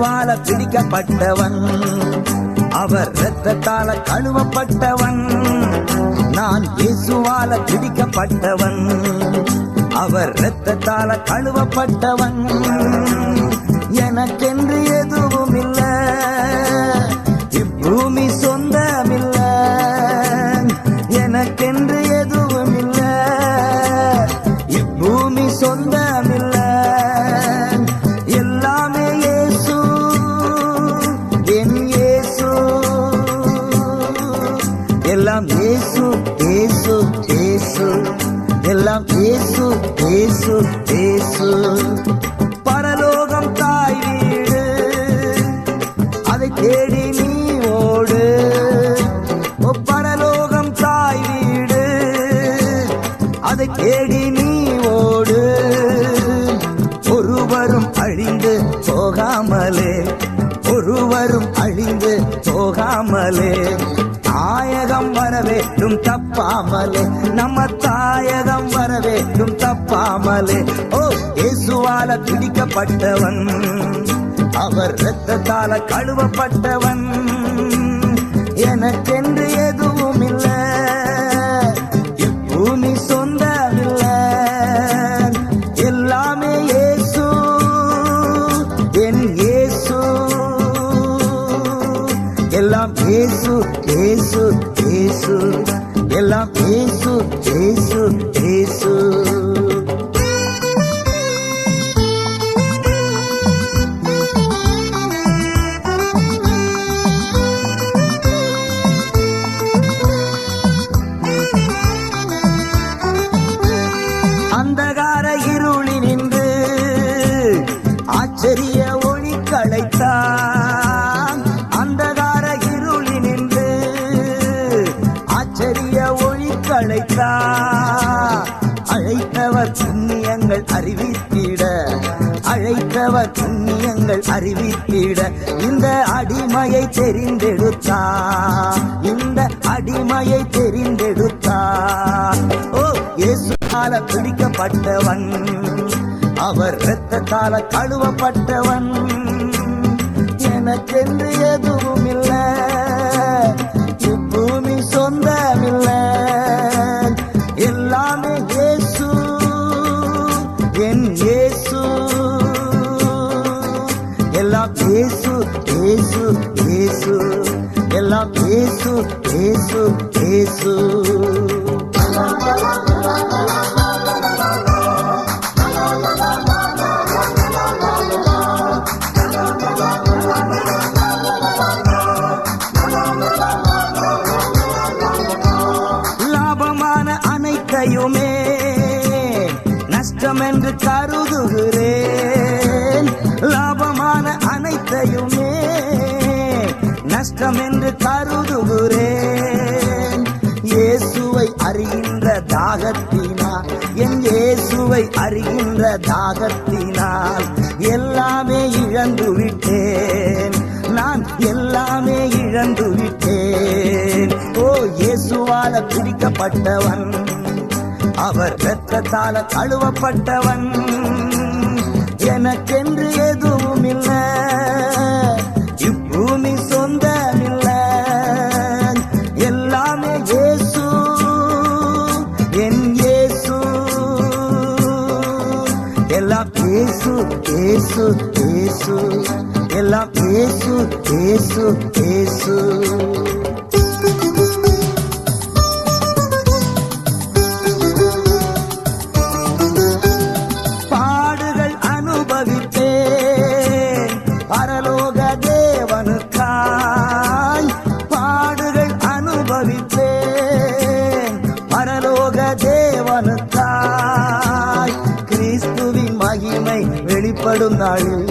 பிடிக்கப்பட்டவன். அவர் ரத்தத்தால கழுவப்பட்டவன். நான் இயேசுவால பிடிக்கப்பட்டவன். அவர் ரத்தத்தால கழுவப்பட்டவன். எனக்கென்று அதை தேடி நீ ஓடு. ஒருவரும் அழிந்து போகாமலே ஒருவரும் அழிந்து போகாமலே. தாயகம் வரவேண்டும் தப்பாமலே நம்ம தாயகம் வரவேண்டும் தப்பாமலே. ஓ இயேசுவால பிடிக்கப்பட்டவன் அவர் இரத்தத்தால கழுவப்பட்டவன். எனக்கென்று எதுவும் యేసు యేసు యేసు. ఎలా? యేసు యేసు యేసు. அழைத்தவர் புண்ணியங்கள் அறிவித்திட இந்த அடிமையை தெரிந்தெடுத்தா? இந்த அடிமையை தெரிந்தெடுத்தா? ஓ இயேசுவால பிடிக்கப்பட்டவன். அவர் இரத்தத்தால கழுவப்பட்டவன். எனக்கென்று எதுவும் இல்லை இப்பூமி சொந்த ஏசு எல்லாம் ஏசு ஏசு ஏசு. லாபமான அனைத்தையுமே நஷ்டம் என்று கருதுகிறேன். லாப நஷ்டம் என்று கருதுகிறேன். இயேசுவை அறிகின்ற தாகத்தினால் என் இயேசுவை அறிகின்ற தாகத்தினால் எல்லாமே இழந்து விட்டேன். நான் எல்லாமே இழந்து விட்டேன். ஓ இயேசுவால பிரிக்கப்பட்டவன். அவர் இரத்தத்தால கழுவப்பட்டவன். எனக்கென்று எல்லாம் பேசு பேசு பேசு எல்லாம் பேசு பேசு பேசு நாளில்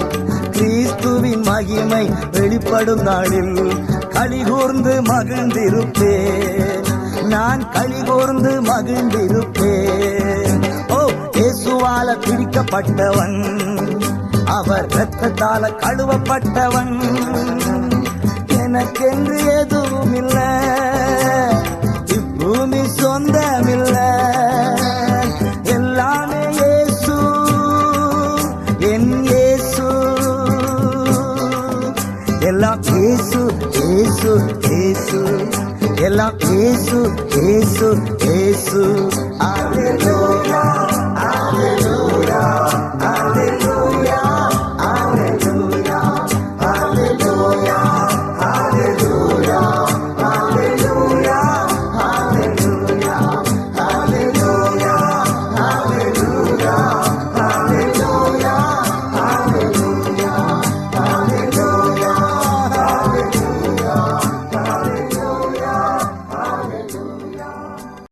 கிறிஸ்துவின் மகிமை வெளிப்படும் நாளில் கலிகூர்ந்து மகிழ்ந்திருப்பேன். நான் கலிகூர்ந்து மகிழ்ந்திருப்பேன். ஓ இயேசுவால பிடிக்கப்பட்டவன் அவர் ரத்தத்தால கழுவப்பட்டவன். எனக்கென்று எதுவும் இல்லை ஏசு ஏசு எல்லாம் ஏசு ஏசு ஏசு அல்லேலூயா